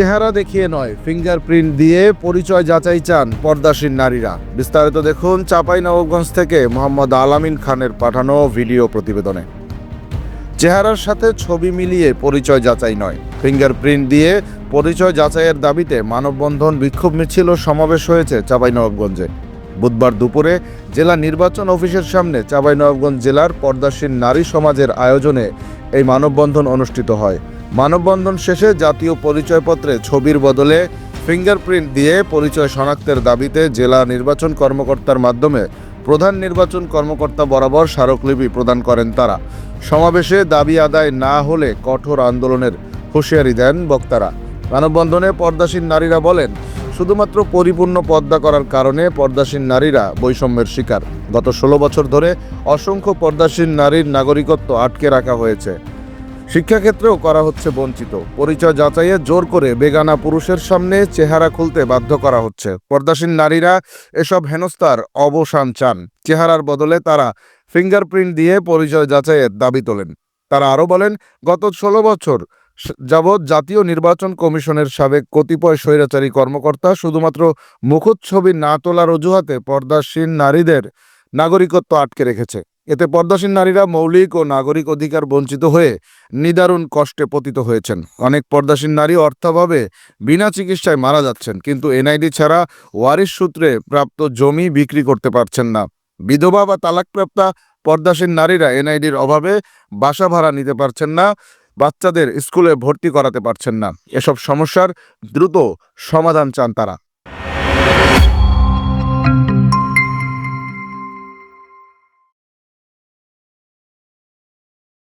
চেহারা দেখিয়ে নয় ফিঙ্গারপ্রিন্ট দিয়ে পরিচয় যাচাই চান পর্দাসীন নারীরা। বিস্তারিত দেখুন চাপাই নবগঞ্জ থেকে মোহাম্মদ আলামিন খানের পাঠানো ভিডিও প্রতিবেদনে। চেহারার সাথে ছবি মিলিয়ে পরিচয় যাচাই নয় ফিঙ্গারপ্রিন্ট দিয়ে পরিচয় যাচাইয়ের দাবিতে মানববন্ধন বিক্ষোভ মিছিল ও সমাবেশ হয়েছে চাঁপাইনবাবগঞ্জে বুধবার দুপুরে জেলা নির্বাচন অফিসের সামনে চাঁপাইনবাবগঞ্জ জেলার পর্দাসীন নারী সমাজের আয়োজনে এই মানববন্ধন অনুষ্ঠিত হয়। মানববন্ধন শেষে জাতীয় পরিচয়পত্রে ছবির বদলে ফিঙ্গারপ্রিন্ট দিয়ে পরিচয় শনাক্তের দাবিতে জেলা নির্বাচন কর্মকর্তার মাধ্যমে প্রধান নির্বাচন কর্মকর্তা বরাবর স্মারকলিপি প্রদান করেন তারা। সমাবেশে দাবি আদায় না হলে কঠোর আন্দোলনের হুঁশিয়ারি দেন বক্তারা। মানববন্ধনে পর্দাসীন নারীরা বলেন, শুধুমাত্র পরিপূর্ণ পর্দা করার কারণে পর্দাসীন নারীরা বৈষম্যের শিকার। গত ষোলো বছর ধরে অসংখ্য পর্দাসীন নারীর নাগরিকত্ব আটকে রাখা হয়েছে। শিক্ষাক্ষেত্রেও করা হচ্ছে বঞ্চিত। পরিচয় যাচাইয়ে জোর করে বেগানা পুরুষের সামনে চেহারা খুলতে বাধ্য করা হচ্ছে। পর্দাসীন নারীরা এসব হেনস্থার অবসান চান। চেহারার বদলে তারা ফিঙ্গারপ্রিন্ট দিয়ে পরিচয় যাচাইয়ের দাবি তোলেন। তারা আরও বলেন, গত ষোলো বছর যাবৎ জাতীয় নির্বাচন কমিশনের সাবেক কতিপয় স্বৈরাচারী কর্মকর্তা শুধুমাত্র মুখোচ্ছবি না তোলার অজুহাতে পর্দাসীন নারীদের নাগরিকত্ব আটকে রেখেছে। এতে পর্দাসীন নারীরা মৌলিক ও নাগরিক অধিকার বঞ্চিত হয়ে নিদারুণ কষ্টে পতিত হয়েছেন। অনেক পর্দাসীন নারী অর্থাভাবে বিনা চিকিৎসায় মারা যাচ্ছেন, কিন্তু এনআইডি ছাড়া ওয়ারিশ সূত্রে প্রাপ্ত জমি বিক্রি করতে পারছেন না। বিধবা বা তালাকপ্রাপ্তা পর্দাসীন নারীরা এনআইডির অভাবে বাসা ভাড়া নিতে পারছেন না, বাচ্চাদের স্কুলে ভর্তি করাতে পারছেন না। এসব সমস্যার দ্রুত সমাধান চান তারা।